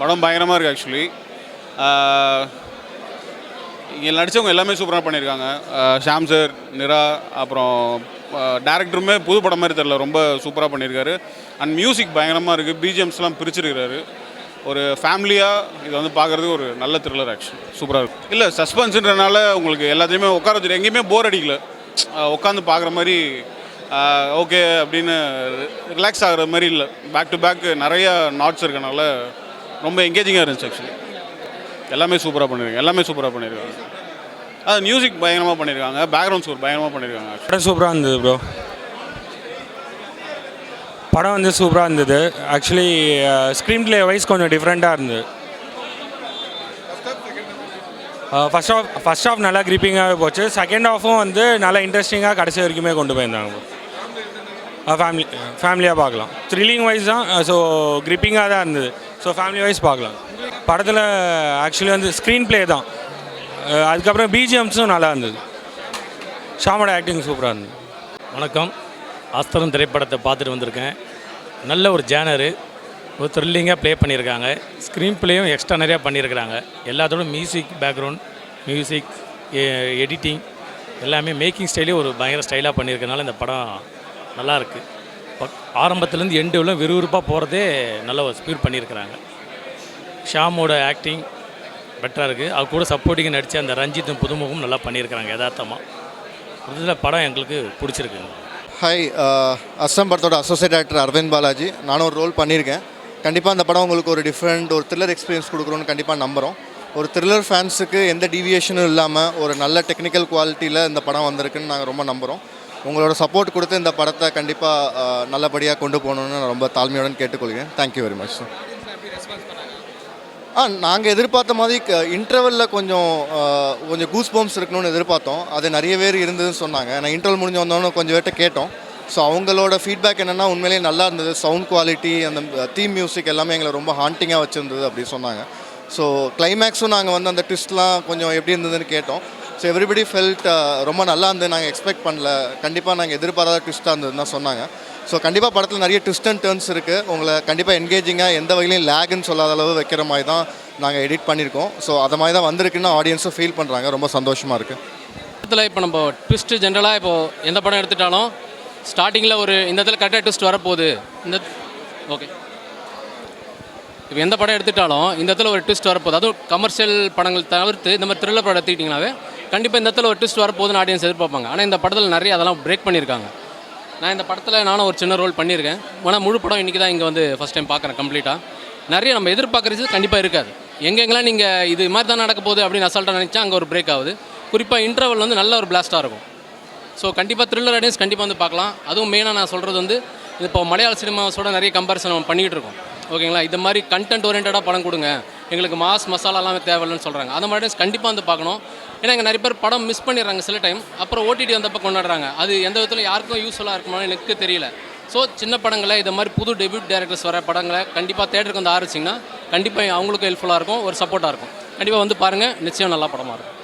படம் பயங்கரமாக இருக்குது ஆக்சுவலி இங்கே நடித்தவங்க எல்லாமே சூப்பராக பண்ணியிருக்காங்க ஷாம் சார் நிரா அப்புறம் டேரக்டருமே புது படம் மாதிரி தெரில ரொம்ப சூப்பராக பண்ணியிருக்காரு அண்ட் மியூசிக் பயங்கரமாக இருக்குது பிஜிஎம்ஸ்லாம் பிரிச்சிருக்கிறாரு. ஒரு ஃபேமிலியாக இதை வந்து பார்க்குறதுக்கு ஒரு நல்ல த்ரில்லர் ஆக்ஷன் சூப்பராக இருக்குது இல்லை சஸ்பென்ஸுன்றனால உங்களுக்கு எல்லாத்தையுமே உட்கார வச்சுட்டு எங்கேயுமே போர் அடிக்கல. உட்காந்து பார்க்குற மாதிரி ஓகே அப்படின்னு ரிலாக்ஸ் ஆகுற மாதிரி இல்லை. பேக் டு பேக் நிறையா நாட்ஸ் இருக்கனால ரொம்ப எங்கேஜிங்காக இருந்துச்சு ஆக்சுவலி எல்லாமே சூப்பராக பண்ணியிருக்காங்க எல்லாமே சூப்பராக பண்ணியிருக்காங்க அது மியூசிக் பயங்கரமாக பண்ணியிருக்காங்க பேக்ரவுண்ட் ஸ்கோர் பயங்கரமாக பண்ணியிருக்காங்க படம் சூப்பராக இருந்தது ப்ரோ படம் வந்து சூப்பராக இருந்தது. ஆக்சுவலி ஸ்க்ரீன் பிளே வைஸ் கொஞ்சம் டிஃப்ரெண்ட்டாக இருந்தது. ஃபஸ்ட் ஆஃப் ஃபஸ்ட் ஆஃப் நல்லா கிரிப்பிங்காகவே போச்சு. செகண்ட் ஆஃபும் வந்து நல்லா இன்ட்ரெஸ்டிங்காக கடைசி வரைக்குமே கொண்டு போயிருந்தாங்க ஃபேமிலி ஃபேமிலியாக பார்க்கலாம். த்ரில்லிங் வைஸ் தான் ஸோ கிரிப்பிங்காக தான் இருந்தது. ஸோ ஃபேமிலி வைஸ் பார்க்கலாம். படத்தில் ஆக்சுவலி வந்து ஸ்க்ரீன் ப்ளே தான் அதுக்கப்புறம் பிஜிஎம்ஸும் நல்லா இருந்தது. ஷாமோட ஆக்டிங் சூப்பராக இருந்தது. வணக்கம். அஸ்தரம் திரைப்படத்தை பார்த்துட்டு வந்திருக்கேன். நல்ல ஒரு ஜேனரு ஒரு த்ரில்லிங்காக ப்ளே பண்ணியிருக்காங்க. ஸ்க்ரீன் ப்ளேயும் எக்ஸ்ட்ரா நிறையா பண்ணியிருக்கிறாங்க. எல்லாத்தோட மியூசிக் பேக்ரவுண்ட் மியூசிக் எடிட்டிங் எல்லாமே மேக்கிங் ஸ்டைலே ஒரு பயங்கர ஸ்டைலாக பண்ணியிருக்கனால இந்த படம் நல்லாயிருக்கு ஆரம்பத்துலேருந்து எண்டு விறுவிறுப்பாக போகிறதே நல்ல ஒரு ஸ்பீட் பண்ணியிருக்கிறாங்க. ஷாமோட ஆக்டிங் பெட்டராக இருக்குது அது கூட சப்போர்ட்டிங் நடித்த அந்த ரஞ்சித்தும் புதுமுகம் நல்லா பண்ணியிருக்கிறாங்க யதார்த்தமாக இதில் படம் எங்களுக்கு பிடிச்சிருக்குங்க ஹாய் அஸ்ஸம் uh, படத்தோட அசோசியேட் ஆக்டர் அரவிந்த் பாலாஜி நானும் ஒரு ரோல் பண்ணியிருக்கேன். கண்டிப்பாக அந்த படம் உங்களுக்கு ஒரு டிஃப்ரெண்ட் ஒரு த்ரில்லர் எக்ஸ்பீரியன்ஸ் கொடுக்குறோன்னு கண்டிப்பாக நம்புகிறோம் ஒரு த்ரில்லர் ஃபேன்ஸுக்கு எந்த டீவியேஷனும் இல்லாமல் ஒரு நல்ல டெக்னிக்கல் குவாலிட்டியில் இந்த படம் வந்திருக்குன்னு நாங்கள் ரொம்ப நம்புகிறோம் உங்களோட சப்போர்ட் கொடுத்து இந்த படத்தை கண்டிப்பாக நல்லபடியாக கொண்டு போகணுன்னு நான் ரொம்ப தாழ்மையுடன் கேட்டுக்கொள்கிறேன். Thank you very much sir ஆ நாங்கள் எதிர்பார்த்த மாதிரி இன்டர்வலில் கொஞ்சம் கொஞ்சம் கூஸ் பம்ப்ஸ் இருக்கணும்னு எதிர்பார்த்தோம். அது நிறைய பேர் இருந்ததுன்னு சொன்னாங்க. நான் இன்டர்வல் முடிஞ்சு வந்தோன்னு கொஞ்சம் பேர்ட்ட கேட்டோம். ஸோ அவங்களோட ஃபீட்பேக் என்னென்னா உண்மையிலேயே நல்லா இருந்தது. சவுண்ட் குவாலிட்டி அந்த தீம் மியூசிக் எல்லாமே எங்களை ரொம்ப ஹாண்டிங்காக வச்சுருந்தது அப்படின்னு சொன்னாங்க. ஸோ கிளைமேக்ஸும் நாங்கள் வந்து அந்த ட்விஸ்ட்லாம் கொஞ்சம் எப்படி இருந்ததுன்னு கேட்டோம். ஸோ எவ்ரிபடி ஃபெல்ட் ரொம்ப நல்லா இருந்தது நாங்கள் எக்ஸ்பெக்ட் பண்ணல. கண்டிப்பாக நாங்கள் எதிர்பாராத ட்விஸ்ட்டாக இருந்ததுன்னு தான் சொன்னாங்க. ஸோ கண்டிப்பாக படத்தில் நிறைய ட்விஸ்ட் அண்ட் டர்ன்ஸ் இருக்குது உங்களை கண்டிப்பாக என்கேஜிங்காக எந்த வகையிலையும் லேக்னு சொல்லாத அளவு வைக்கிற மாதிரி தான் நாங்கள் எடிட் பண்ணியிருக்கோம். ஸோ அதை மாதிரி தான் வந்திருக்குன்னு ஆடியன்ஸும் ஃபீல் பண்ணுறாங்க ரொம்ப சந்தோஷமாக இருக்குது படத்தில் இப்போ நம்ம ட்விஸ்ட்டு ஜென்ரலாக இப்போது எந்த படம் எடுத்துட்டாலும் ஸ்டார்டிங்கில் ஒரு இந்த இடத்துல கரெக்டாக ட்விஸ்ட் வரப்போகுது. இந்த ஓகே இப்போ எந்த படம் எடுத்துட்டாலும் இந்த இடத்துல ஒரு ட்விஸ்ட் வரப்போகுது. அதுவும் கமர்ஷியல் படங்கள் தவிர்த்து இந்த மாதிரி த்ரில்லர் படம் எடுத்துக்கிட்டிங்கனாவே கண்டிப்பாக இந்த இடத்துல ஒரு ட்விஸ்ட் வரப்போகுதுன்னு ஆடியன்ஸ் எதிர்பார்ப்பாங்க. ஆனால் இந்த படத்தில் நிறைய அதெல்லாம் பிரேக் பண்ணியிருக்காங்க. நான் இந்த படத்தில் நானும் ஒரு சின்ன ரோல் பண்ணியிருக்கேன். ஆனால் முழு படம் இன்றைக்கி தான் இங்கே வந்து ஃபஸ்ட் டைம் பார்க்குறேன் கம்ப்ளீட்டாக நிறைய நம்ம எதிர்பார்க்குறது கண்டிப்பாக இருக்காது. எங்கெங்கெல்லாம் நீங்கள் இது மாதிரி தான் நடக்க போகுது அப்படின்னு அசால்ட்டாக நினச்சா அங்கே ஒரு பிரேக் ஆகுது. குறிப்பாக இன்டர்வல் வந்து நல்ல ஒரு பிளாஸ்ட்டாக இருக்கும். ஸோ கண்டிப்பாக த்ரில்லர் ஆடியன்ஸ் கண்டிப்பாக வந்து பார்க்கலாம். அதுவும் மெயினாக நான் சொல்கிறது வந்து இப்போ மலையாள சினிமாஸோட நிறைய கம்பேரிசன் நம்ம பண்ணிகிட்டு இருக்கோம். ஓகேங்களா? இது மாதிரி கண்டென்ட் ஓரியன்டாக படம் கொடுங்க. எங்களுக்கு மாஸ் மசாலாலாம் தேவையில்லைன்னு சொல்கிறாங்க அந்த மாதிரி கண்டிப்பாக வந்து பார்க்கணும். ஏன்னா இங்கே நிறைய பேர் படம் மிஸ் பண்ணிடுறாங்க சில டைம் அப்புறம் ஓடிடி வந்தப்போ கொண்டாடுறாங்க. அது எந்த விதத்தில் யாருக்கும் யூஸ்ஃபுல்லாக இருக்குமான்னு எனக்கு தெரியல. ஸோ சின்ன படங்களை இது மாதிரி புது டெபியூட் டேரக்டர்ஸ் வர படங்களை கண்டிப்பாக தேட்டருக்கு வந்து ஆரம்பிச்சிங்கன்னா கண்டிப்பாக அவங்களுக்கும் ஹெல்ப்ஃபுல்லாக இருக்கும். ஒரு சப்போர்ட்டாக இருக்கும். கண்டிப்பாக வந்து பாருங்கள் நிச்சயம் நல்லா படமாக இருக்கும்.